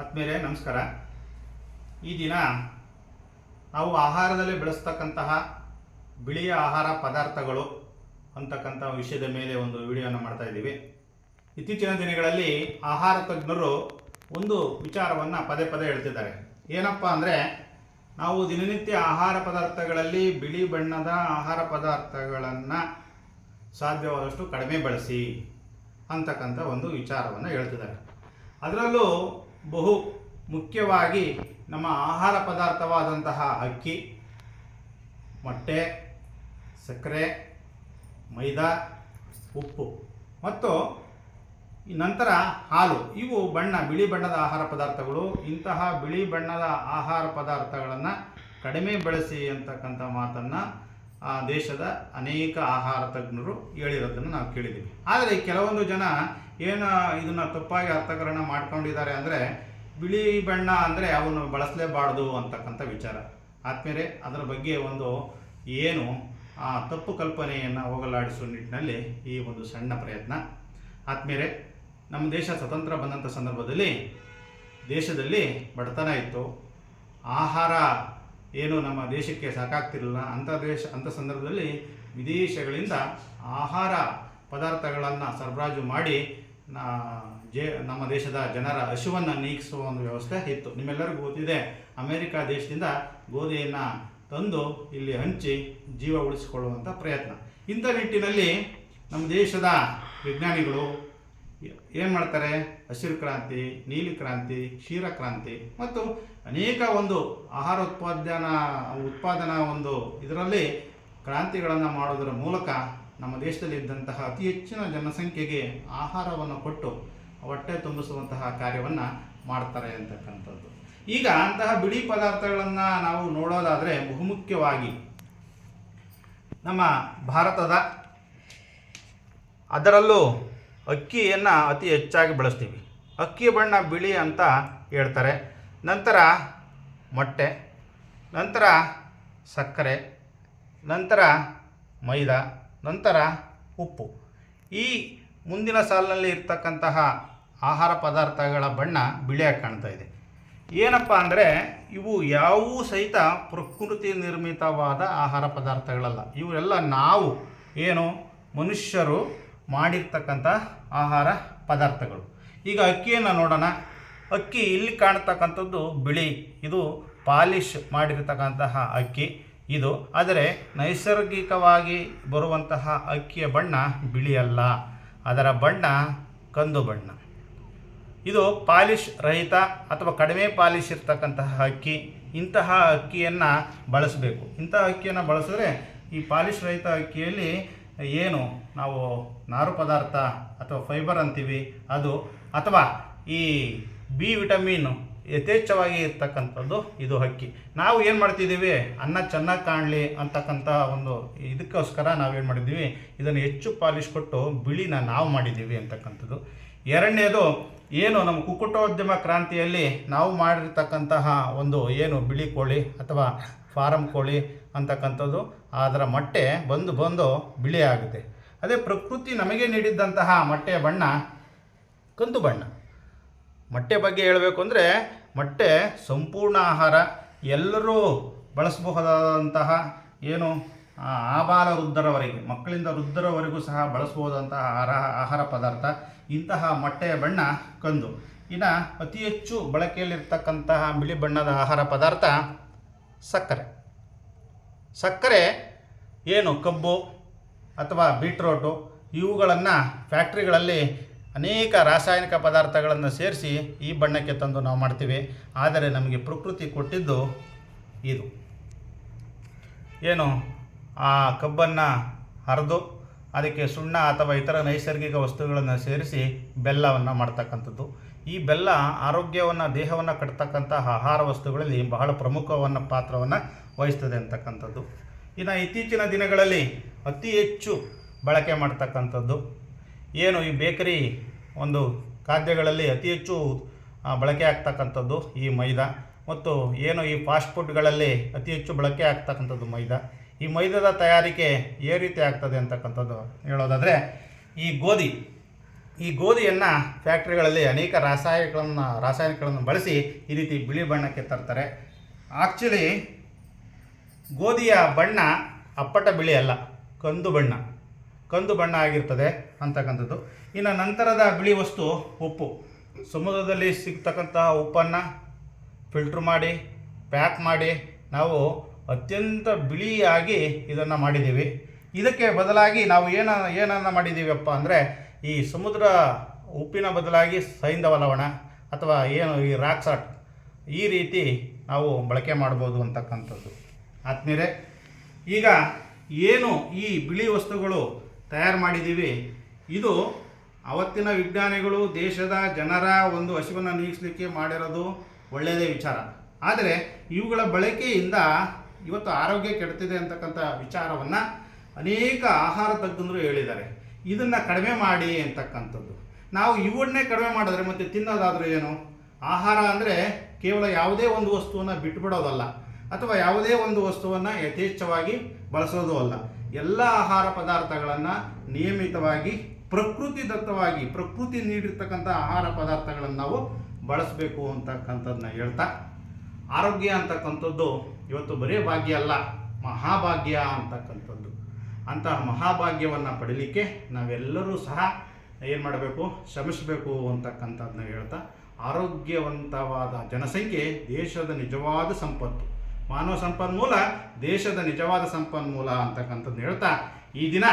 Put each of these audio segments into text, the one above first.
ಆತ್ಮೀಯರೇ ನಮಸ್ಕಾರ. ಈ ದಿನ ನಾವು ಆಹಾರದಲ್ಲಿ ಬೆಳೆಸ್ತಕ್ಕಂತಹ ಬಿಳಿಯ ಆಹಾರ ಪದಾರ್ಥಗಳು ಅಂತಕ್ಕಂಥ ವಿಷಯದ ಮೇಲೆ ಒಂದು ವಿಡಿಯೋನ ಮಾಡ್ತಾ ಇದ್ದೀವಿ. ಇತ್ತೀಚಿನ ದಿನಗಳಲ್ಲಿ ಆಹಾರ ತಜ್ಞರು ಒಂದು ವಿಚಾರವನ್ನು ಪದೇ ಪದೇ ಹೇಳ್ತಿದ್ದಾರೆ. ಏನಪ್ಪ ಅಂದರೆ, ನಾವು ದಿನನಿತ್ಯ ಆಹಾರ ಪದಾರ್ಥಗಳಲ್ಲಿ ಬಿಳಿ ಬಣ್ಣದ ಆಹಾರ ಪದಾರ್ಥಗಳನ್ನು ಸಾಧ್ಯವಾದಷ್ಟು ಕಡಿಮೆ ಬಳಸಿ ಅಂತಕ್ಕಂಥ ಒಂದು ವಿಚಾರವನ್ನು ಹೇಳ್ತಿದ್ದಾರೆ. ಅದರಲ್ಲೂ ಬಹು ಮುಖ್ಯವಾಗಿ ನಮ್ಮ ಆಹಾರ ಪದಾರ್ಥವಾದಂತಹ ಅಕ್ಕಿ, ಮೊಟ್ಟೆ, ಸಕ್ಕರೆ, ಮೈದಾ, ಉಪ್ಪು ಮತ್ತು ನಂತರ ಹಾಲು. ಇವು ಬಣ್ಣ, ಬಿಳಿ ಬಣ್ಣದ ಆಹಾರ ಪದಾರ್ಥಗಳು. ಇಂತಹ ಬಿಳಿ ಬಣ್ಣದ ಆಹಾರ ಪದಾರ್ಥಗಳನ್ನು ಕಡಿಮೆ ಬಳಸಿ ಅಂತಕ್ಕಂಥ ಮಾತನ್ನು ದೇಶದ ಅನೇಕ ಆಹಾರ ತಜ್ಞರು ಹೇಳಿರೋದನ್ನು ನಾವು ಕೇಳಿದ್ದೀವಿ ಆದರೆ ಕೆಲವೊಂದು ಜನ ಏನು ಇದನ್ನು ತಪ್ಪಾಗಿ ಅರ್ಥಕರಣ ಮಾಡ್ಕೊಂಡಿದ್ದಾರೆ ಅಂದರೆ, ಬಿಳಿ ಬಣ್ಣ ಅಂದರೆ ಅವನು ಬಳಸಲೇಬಾರ್ದು ಅಂತಕ್ಕಂಥ ವಿಚಾರ. ಆದ್ಮೇಲೆ ಅದರ ಬಗ್ಗೆ ಒಂದು ಏನು ಆ ತಪ್ಪು ಕಲ್ಪನೆಯನ್ನು ಹೋಗಲಾಡಿಸುವ ನಿಟ್ಟಿನಲ್ಲಿ ಈ ಒಂದು ಸಣ್ಣ ಪ್ರಯತ್ನ. ಆದ್ಮೇಲೆ ನಮ್ಮ ದೇಶ ಸ್ವತಂತ್ರ ಬಂದಂಥ ಸಂದರ್ಭದಲ್ಲಿ ದೇಶದಲ್ಲಿ ಬಡತನ ಇತ್ತು. ಆಹಾರ ಏನು ನಮ್ಮ ದೇಶಕ್ಕೆ ಸಾಕಾಗ್ತಿರಲಿಲ್ಲ. ಅಂಥ ದೇಶ, ಅಂಥ ಸಂದರ್ಭದಲ್ಲಿ ವಿದೇಶಗಳಿಂದ ಆಹಾರ ಪದಾರ್ಥಗಳನ್ನು ಸರಬರಾಜು ಮಾಡಿ ಜೇ, ನಮ್ಮ ದೇಶದ ಜನರ ಹಸಿವನ್ನು ನೀಗಿಸುವ ಒಂದು ವ್ಯವಸ್ಥೆ ಇತ್ತು. ನಿಮ್ಮೆಲ್ಲರಿಗೂ ಗೊತ್ತಿದೆ, ಅಮೆರಿಕ ದೇಶದಿಂದ ಗೋಧಿಯನ್ನು ತಂದು ಇಲ್ಲಿ ಹಂಚಿ ಜೀವ ಉಳಿಸಿಕೊಳ್ಳುವಂಥ ಪ್ರಯತ್ನ. ಇಂಥ ನಿಟ್ಟಿನಲ್ಲಿ ನಮ್ಮ ದೇಶದ ವಿಜ್ಞಾನಿಗಳು ಏನು ಮಾಡ್ತಾರೆ? ಹಸಿರು ಕ್ರಾಂತಿ, ನೀಲಿ ಕ್ರಾಂತಿ, ಕ್ಷೀರ ಕ್ರಾಂತಿ ಮತ್ತು ಅನೇಕ ಒಂದು ಆಹಾರ ಉತ್ಪಾದನಾ ಉತ್ಪಾದನಾ ಒಂದು ಇದರಲ್ಲಿ ಕ್ರಾಂತಿಗಳನ್ನು ಮಾಡೋದರ ಮೂಲಕ ನಮ್ಮ ದೇಶದಲ್ಲಿ ಇದ್ದಂತಹ ಅತಿ ಹೆಚ್ಚಿನ ಜನಸಂಖ್ಯೆಗೆ ಆಹಾರವನ್ನು ಕೊಟ್ಟು ಹೊಟ್ಟೆ ತುಂಬಿಸುವಂತಹ ಕಾರ್ಯವನ್ನು ಮಾಡ್ತಾರೆ ಅಂತಕ್ಕಂಥದ್ದು. ಈಗ ಅಂತಹ ಬಿಳಿ ಪದಾರ್ಥಗಳನ್ನು ನಾವು ನೋಡೋದಾದರೆ ಬಹುಮುಖ್ಯವಾಗಿ ನಮ್ಮ ಭಾರತದ ಅದರಲ್ಲೂ ಅಕ್ಕಿಯನ್ನು ಅತಿ ಹೆಚ್ಚಾಗಿ ಬಳಸ್ತೀವಿ. ಅಕ್ಕಿ ಬಣ್ಣ ಬಿಳಿ ಅಂತ ಹೇಳ್ತಾರೆ. ನಂತರ ಮೊಟ್ಟೆ, ನಂತರ ಸಕ್ಕರೆ, ನಂತರ ಮೈದಾ, ನಂತರ ಉಪ್ಪು. ಈ ಮುಂದಿನ ಸಾಲಿನಲ್ಲಿ ಇರ್ತಕ್ಕಂತಹ ಆಹಾರ ಪದಾರ್ಥಗಳ ಬಣ್ಣ ಬಿಳಿಯಾಗಿ ಕಾಣ್ತಾ ಇದೆ. ಏನಪ್ಪ ಅಂದರೆ ಇವು ಯಾವೂ ಸಹಿತ ಪ್ರಕೃತಿ ನಿರ್ಮಿತವಾದ ಆಹಾರ ಪದಾರ್ಥಗಳಲ್ಲ. ಇವೆಲ್ಲ ನಾವು, ಏನು, ಮನುಷ್ಯರು ಮಾಡಿರ್ತಕ್ಕಂಥ ಆಹಾರ ಪದಾರ್ಥಗಳು. ಈಗ ಅಕ್ಕಿಯನ್ನು ನೋಡೋಣ. ಅಕ್ಕಿ ಇಲ್ಲಿ ಕಾಣ್ತಕ್ಕಂಥದ್ದು ಬಿಳಿ. ಇದು ಪಾಲಿಶ್ ಮಾಡಿರ್ತಕ್ಕಂತಹ ಅಕ್ಕಿ. ಇದು ಆದರೆ ನೈಸರ್ಗಿಕವಾಗಿ ಬರುವಂತಹ ಅಕ್ಕಿಯ ಬಣ್ಣ ಬಿಳಿಯಲ್ಲ. ಅದರ ಬಣ್ಣ ಕಂದು ಬಣ್ಣ. ಇದು ಪಾಲಿಶ್ ರಹಿತ ಅಥವಾ ಕಡಿಮೆ ಪಾಲಿಶ್ ಇರ್ತಕ್ಕಂತಹ ಅಕ್ಕಿ. ಇಂತಹ ಅಕ್ಕಿಯನ್ನು ಬಳಸಬೇಕು. ಇಂತಹ ಅಕ್ಕಿಯನ್ನು ಬಳಸಿದ್ರೆ ಈ ಪಾಲಿಶ್ ರಹಿತ ಅಕ್ಕಿಯಲ್ಲಿ ಏನು ನಾವು ನಾರು ಪದಾರ್ಥ ಅಥವಾ ಫೈಬರ್ ಅಂತೀವಿ, ಅದು ಅಥವಾ ಈ ಬಿ ವಿಟಮಿನ್ ಯಥೇಚ್ಛವಾಗಿ ಇರ್ತಕ್ಕಂಥದ್ದು ಇದು ಹಕ್ಕಿ ನಾವು ಏನು ಮಾಡ್ತಿದ್ದೀವಿ? ಅನ್ನ ಚೆನ್ನಾಗಿ ಕಾಣಲಿ ಅಂತಕ್ಕಂಥ ಒಂದು ಇದಕ್ಕೋಸ್ಕರ ನಾವೇನು ಮಾಡಿದ್ದೀವಿ? ಇದನ್ನು ಹೆಚ್ಚು ಪಾಲಿಶ್ ಕೊಟ್ಟು ಬಿಳಿನ ನಾವು ಮಾಡಿದ್ದೀವಿ ಅಂತಕ್ಕಂಥದ್ದು. ಎರಡನೇದು ಏನು ನಮ್ಮ ಕುಕ್ಕುಟೋದ್ಯಮ ಕ್ರಾಂತಿಯಲ್ಲಿ ನಾವು ಮಾಡಿರ್ತಕ್ಕಂತಹ ಒಂದು ಏನು ಬಿಳಿ ಕೋಳಿ ಅಥವಾ ಫಾರಂ ಕೋಳಿ ಅಂತಕ್ಕಂಥದ್ದು. ಅದರ ಮೊಟ್ಟೆ ಬಂದು ಬಂದು ಬಿಳಿ ಆಗುತ್ತೆ ಅದೇ ಪ್ರಕೃತಿ ನಮಗೆ ನೀಡಿದ್ದಂತಹ ಮೊಟ್ಟೆಯ ಬಣ್ಣ ಕಂದು ಬಣ್ಣ. ಮೊಟ್ಟೆ ಬಗ್ಗೆ ಹೇಳಬೇಕು ಅಂದರೆ ಮೊಟ್ಟೆ ಸಂಪೂರ್ಣ ಆಹಾರ. ಎಲ್ಲರೂ ಬಳಸಬಹುದಾದಂತಹ ಏನು ಆಬಾಲ ವೃದ್ಧರವರೆಗೆ, ಮಕ್ಕಳಿಂದ ವೃದ್ಧರವರೆಗೂ ಸಹ ಬಳಸಬಹುದಂತಹ ಆಹಾರ ಆಹಾರ ಪದಾರ್ಥ, ಇಂತಹ ಮೊಟ್ಟೆಯ ಬಣ್ಣ ಕಂದು. ಇನ್ನು ಅತಿ ಹೆಚ್ಚು ಬಳಕೆಯಲ್ಲಿರ್ತಕ್ಕಂತಹ ಬಿಳಿ ಬಣ್ಣದ ಆಹಾರ ಪದಾರ್ಥ ಸಕ್ಕರೆ. ಸಕ್ಕರೆ ಏನು, ಕಬ್ಬು ಅಥವಾ ಬೀಟ್ರೋಟು, ಇವುಗಳನ್ನು ಫ್ಯಾಕ್ಟ್ರಿಗಳಲ್ಲಿ ಅನೇಕ ರಾಸಾಯನಿಕ ಪದಾರ್ಥಗಳನ್ನು ಸೇರಿಸಿ ಈ ಬಣ್ಣಕ್ಕೆ ತಂದು ನಾವು ಮಾಡ್ತೀವಿ. ಆದರೆ ನಮಗೆ ಪ್ರಕೃತಿ ಕೊಟ್ಟಿದ್ದು ಇದು. ಏನು, ಆ ಕಬ್ಬನ್ನು ಹರಿದು ಅದಕ್ಕೆ ಸುಣ್ಣ ಅಥವಾ ಇತರ ನೈಸರ್ಗಿಕ ವಸ್ತುಗಳನ್ನು ಸೇರಿಸಿ ಬೆಲ್ಲವನ್ನು ಮಾಡ್ತಕ್ಕಂಥದ್ದು. ಈ ಬೆಲ್ಲ ಆರೋಗ್ಯವನ್ನು, ದೇಹವನ್ನು ಕಟ್ತಕ್ಕಂಥ ಆಹಾರ ವಸ್ತುಗಳಲ್ಲಿ ಬಹಳ ಪ್ರಮುಖವನ್ನು ಪಾತ್ರವನ್ನು ವಹಿಸ್ತದೆ ಅಂತಕ್ಕಂಥದ್ದು. ಇನ್ನು ಇತ್ತೀಚಿನ ದಿನಗಳಲ್ಲಿ ಅತಿ ಹೆಚ್ಚು ಬಳಕೆ ಮಾಡ್ತಕ್ಕಂಥದ್ದು. ಏನು ಈ ಬೇಕರಿ ಒಂದು ಖಾದ್ಯಗಳಲ್ಲಿ ಅತಿ ಹೆಚ್ಚು ಬಳಕೆ ಆಗ್ತಕ್ಕಂಥದ್ದು ಈ ಮೈದಾ. ಮತ್ತು ಏನು ಈ ಫಾಸ್ಟ್ ಫುಡ್ಗಳಲ್ಲಿ ಅತಿ ಹೆಚ್ಚು ಬಳಕೆ ಆಗ್ತಕ್ಕಂಥದ್ದು ಮೈದಾ. ಈ ಮೈದಾದ ತಯಾರಿಕೆ ಏ ರೀತಿ ಆಗ್ತದೆ ಅಂತಕ್ಕಂಥದ್ದು ಹೇಳೋದಾದರೆ, ಈ ಗೋಧಿ. ಈ ಗೋಧಿಯನ್ನು ಫ್ಯಾಕ್ಟ್ರಿಗಳಲ್ಲಿ ಅನೇಕ ರಾಸಾಯನಿಕಗಳನ್ನು ರಾಸಾಯನಿಕಗಳನ್ನು ಬಳಸಿ ಈ ರೀತಿ ಬಿಳಿ ಬಣ್ಣಕ್ಕೆ ತರ್ತಾರೆ. ಆ್ಯಕ್ಚುಲಿ ಗೋಧಿಯ ಬಣ್ಣ ಅಪ್ಪಟ ಬಿಳಿ ಅಲ್ಲ, ಕಂದು ಬಣ್ಣ. ಕಂದು ಬಣ್ಣ ಆಗಿರ್ತದೆ ಅಂತಕ್ಕಂಥದ್ದು. ಇನ್ನು ನಂತರದ ಬಿಳಿ ವಸ್ತು ಉಪ್ಪು. ಸಮುದ್ರದಲ್ಲಿ ಸಿಗ್ತಕ್ಕಂತಹ ಉಪ್ಪನ್ನು ಫಿಲ್ಟ್ರ್ ಮಾಡಿ ಪ್ಯಾಕ್ ಮಾಡಿ ನಾವು ಅತ್ಯಂತ ಬಿಳಿಯಾಗಿ ಇದನ್ನು ಮಾಡಿದ್ದೀವಿ. ಇದಕ್ಕೆ ಬದಲಾಗಿ ನಾವು ಏನ, ಏನನ್ನು ಮಾಡಿದ್ದೀವಪ್ಪ ಅಂದರೆ ಈ ಸಮುದ್ರ ಉಪ್ಪಿನ ಬದಲಾಗಿ ಸೈಂಧವ ಲವಣ ಅಥವಾ ಏನು ಈ ರಾಕ್ ಸಾಲ್ಟ್ ಈ ರೀತಿ ನಾವು ಬಳಕೆ ಮಾಡ್ಬೋದು ಅಂತಕ್ಕಂಥದ್ದು. ಆತ್ಮೀರೆ ಈಗ ಏನು ಈ ಬಿಳಿ ವಸ್ತುಗಳು ತಯಾರು ಮಾಡಿದ್ದೀವಿ? ಇದು ಅವತ್ತಿನ ವಿಜ್ಞಾನಿಗಳು, ದೇಶದ ಜನರ ಒಂದು ಹಸಿವನ್ನು ನೀಗಿಸಲಿಕ್ಕೆ ಮಾಡಿರೋದು ಒಳ್ಳೆಯದೇ ವಿಚಾರ. ಆದರೆ ಇವುಗಳ ಬಳಕೆಯಿಂದ ಇವತ್ತು ಆರೋಗ್ಯ ಕೆಡ್ತಿದೆ ಅಂತಕ್ಕಂಥ ವಿಚಾರವನ್ನು ಅನೇಕ ಆಹಾರ ತಜ್ಞರು ಹೇಳಿದ್ದಾರೆ. ಇದನ್ನು ಕಡಿಮೆ ಮಾಡಿ ಅಂತಕ್ಕಂಥದ್ದು. ನಾವು ಇವನ್ನೇ ಕಡಿಮೆ ಮಾಡಿದ್ರೆ ಮತ್ತೆ ತಿನ್ನೋದಾದರೂ ಏನು? ಆಹಾರ ಅಂದರೆ ಕೇವಲ ಯಾವುದೇ ಒಂದು ವಸ್ತುವನ್ನು ಬಿಟ್ಟುಬಿಡೋದಲ್ಲ ಅಥವಾ ಯಾವುದೇ ಒಂದು ವಸ್ತುವನ್ನು ಯಥೇಚ್ಛವಾಗಿ ಬಳಸೋದು ಅಲ್ಲ. ಎಲ್ಲ ಆಹಾರ ಪದಾರ್ಥಗಳನ್ನು ನಿಯಮಿತವಾಗಿ ಪ್ರಕೃತಿ ದತ್ತವಾಗಿ, ಪ್ರಕೃತಿ ನೀಡಿರ್ತಕ್ಕಂಥ ಆಹಾರ ಪದಾರ್ಥಗಳನ್ನು ನಾವು ಬಳಸಬೇಕು ಅಂತಕ್ಕಂಥದ್ದನ್ನ ಹೇಳ್ತಾ, ಆರೋಗ್ಯ ಅಂತಕ್ಕಂಥದ್ದು ಇವತ್ತು ಬರೀ ಭಾಗ್ಯ ಅಲ್ಲ, ಮಹಾಭಾಗ್ಯ ಅಂತಕ್ಕಂಥದ್ದು. ಅಂತಹ ಮಹಾಭಾಗ್ಯವನ್ನು ಪಡೀಲಿಕ್ಕೆ ನಾವೆಲ್ಲರೂ ಸಹ ಏನು ಮಾಡಬೇಕು, ಶ್ರಮಿಸಬೇಕು ಅಂತಕ್ಕಂಥದ್ದನ್ನ ಹೇಳ್ತಾ, ಆರೋಗ್ಯವಂತವಾದ ಜನಸಂಖ್ಯೆ ದೇಶದ ನಿಜವಾದ ಸಂಪತ್ತು. ಮಾನವ ಸಂಪನ್ಮೂಲ ದೇಶದ ನಿಜವಾದ ಸಂಪನ್ಮೂಲ ಅಂತಕ್ಕಂಥದ್ದು ಹೇಳ್ತಾ, ಈ ದಿನ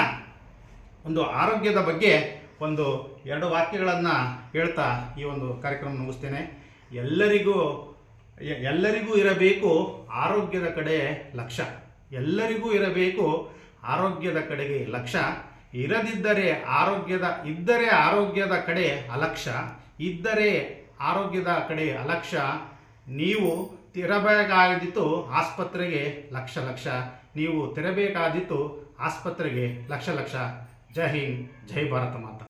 ಒಂದು ಆರೋಗ್ಯದ ಬಗ್ಗೆ ಒಂದು ಎರಡು ವಾಕ್ಯಗಳನ್ನು ಹೇಳ್ತಾ ಈ ಒಂದು ಕಾರ್ಯಕ್ರಮ ಮುಗಿಸ್ತೇನೆ. ಎಲ್ಲರಿಗೂ ಎಲ್ಲರಿಗೂ ಇರಬೇಕು ಆರೋಗ್ಯದ ಕಡೆ ಲಕ್ಷ್ಯ. ಎಲ್ಲರಿಗೂ ಇರಬೇಕು ಆರೋಗ್ಯದ ಕಡೆಗೆ ಲಕ್ಷ. ಇರದಿದ್ದರೆ ಆರೋಗ್ಯದ, ಇದ್ದರೆ ಆರೋಗ್ಯದ ಕಡೆ ಅಲಕ್ಷ. ಇದ್ದರೆ ಆರೋಗ್ಯದ ಕಡೆ ಅಲಕ್ಷ. ನೀವು ತಿರಬೇಕಾದಿತ್ತು ಆಸ್ಪತ್ರೆಗೆ ಲಕ್ಷ ಲಕ್ಷ. ನೀವು ತಿರಬೇಕಾದಿತ್ತು ಆಸ್ಪತ್ರೆಗೆ ಲಕ್ಷ ಲಕ್ಷ. ಜೈ ಹಿಂದ್, ಜೈ ಭಾರತ ಮಾತಾ.